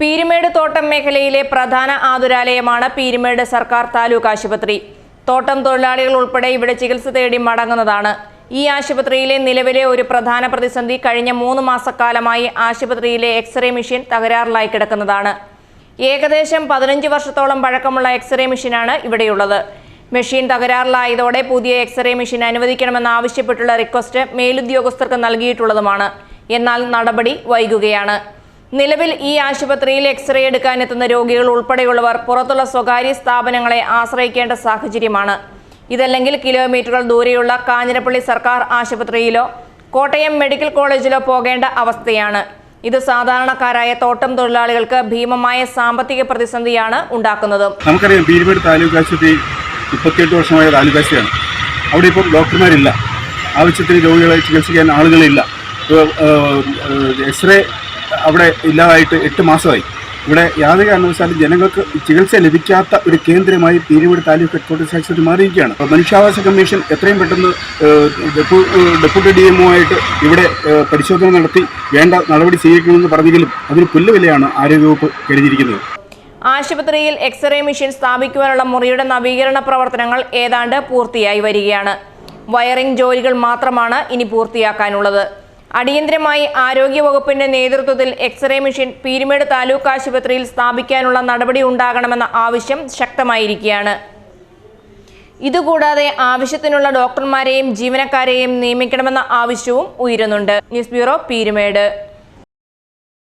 പീരുമേട് തോട്ടം മേഖലയിലെ പ്രധാന ആതുരാലയമാണ് പീരുമേട് സർക്കാർ താലൂക്ക് ആശുപത്രി. തോട്ടം തൊഴിലാളികൾ ഉൾപ്പെടെ ഇവിടെ ചികിത്സ തേടി മടങ്ങുന്നതാണ്. ഈ ആശുപത്രിയിലെ നിലവിലെ ഒരു പ്രധാന പ്രതിസന്ധി കഴിഞ്ഞ മൂന്ന് മാസക്കാലമായി ആശുപത്രിയിലെ എക്സ്റേ മെഷീൻ തകരാറിലായി കിടക്കുന്നതാണ്. ഏകദേശം പതിനഞ്ച് വർഷത്തോളം പഴക്കമുള്ള എക്സ്റേ മെഷീനാണ് ഇവിടെയുള്ളത്. മെഷീൻ തകരാറിലായതോടെ പുതിയ എക്സ്റേ മെഷീൻ അനുവദിക്കണമെന്ന് ആവശ്യപ്പെട്ടുള്ള റിക്വസ്റ്റ് മേലുദ്യോഗസ്ഥർക്ക് നൽകിയിട്ടുള്ളതുമാണ്. എന്നാൽ നടപടി വൈകുകയാണ്. നിലവിൽ ഈ ആശുപത്രിയിൽ എക്സ്റേ എടുക്കാനെത്തുന്ന രോഗികൾ ഉൾപ്പെടെയുള്ളവർ പുറത്തുള്ള സ്വകാര്യ സ്ഥാപനങ്ങളെ ആശ്രയിക്കേണ്ട സാഹചര്യമാണ്. ഇതല്ലെങ്കിൽ കിലോമീറ്ററുകൾ ദൂരെയുള്ള കാഞ്ഞിരപ്പള്ളി സർക്കാർ ആശുപത്രിയിലോ കോട്ടയം മെഡിക്കൽ കോളേജിലോ പോകേണ്ട അവസ്ഥയാണ്. ഇത് സാധാരണക്കാരായ തോട്ടം തൊഴിലാളികൾക്ക് ഭീമമായ സാമ്പത്തിക പ്രതിസന്ധിയാണ് ഉണ്ടാക്കുന്നത്. നമുക്കറിയാം പീരുമേട് താലൂക്ക് ആശുപത്രി മുപ്പത്തിയെട്ട് വർഷമായ താലൂക്ക് അവിടെ ഇപ്പോൾ ഡോക്ടർമാരില്ല. ആവശ്യത്തിന് രോഗികളെ ചികിത്സിക്കാൻ ആളുകളില്ല. എക്സ്റേ അവിടെ ഇല്ലാതായിട്ട് എട്ട് മാസമായി. ഇവിടെ യാതൊരു കാരണവശാലും ജനങ്ങൾക്ക് ചികിത്സ ലഭിക്കാത്ത ഒരു കേന്ദ്രമായി പീരുമേട് താലൂക്ക് ഹെഡ് ക്വാർട്ടേഴ്സ് ആശുപത്രി മാറിയിരിക്കുകയാണ്. മനുഷ്യാവാസ കമ്മീഷൻ എത്രയും പെട്ടെന്ന് ഡെപ്യൂട്ടി ഡി എം ആയിട്ട് ഇവിടെ പരിശോധന നടത്തി വേണ്ട നടപടി സ്വീകരിക്കണമെന്ന് പറഞ്ഞെങ്കിലും അതിന് പുല്ലുവിലയാണ് ആരോഗ്യവകുപ്പ് കരുതിയിരിക്കുന്നത് ആശുപത്രിയിൽ എക്സ്റേ മെഷീൻ സ്ഥാപിക്കുവാനുള്ള മുറിയുടെ നവീകരണ പ്രവർത്തനങ്ങൾ ഏതാണ്ട് പൂർത്തിയായി വരികയാണ്. വയറിംഗ് ജോലികൾ മാത്രമാണ് ഇനി പൂർത്തിയാക്കാനുള്ളത്. അടിയന്തരമായി ആരോഗ്യവകുപ്പിന്റെ നേതൃത്വത്തിൽ എക്സ്റേ മെഷീൻ പീരുമേട് താലൂക്ക് ആശുപത്രിയിൽ സ്ഥാപിക്കാനുള്ള നടപടി ഉണ്ടാകണമെന്ന ആവശ്യം ശക്തമായിരിക്കുകയാണ്. ഇതുകൂടാതെ ആവശ്യത്തിനുള്ള ഡോക്ടർമാരെയും ജീവനക്കാരെയും നിയമിക്കണമെന്ന ആവശ്യവും ഉയരുന്നുണ്ട്. News bureau Peermade.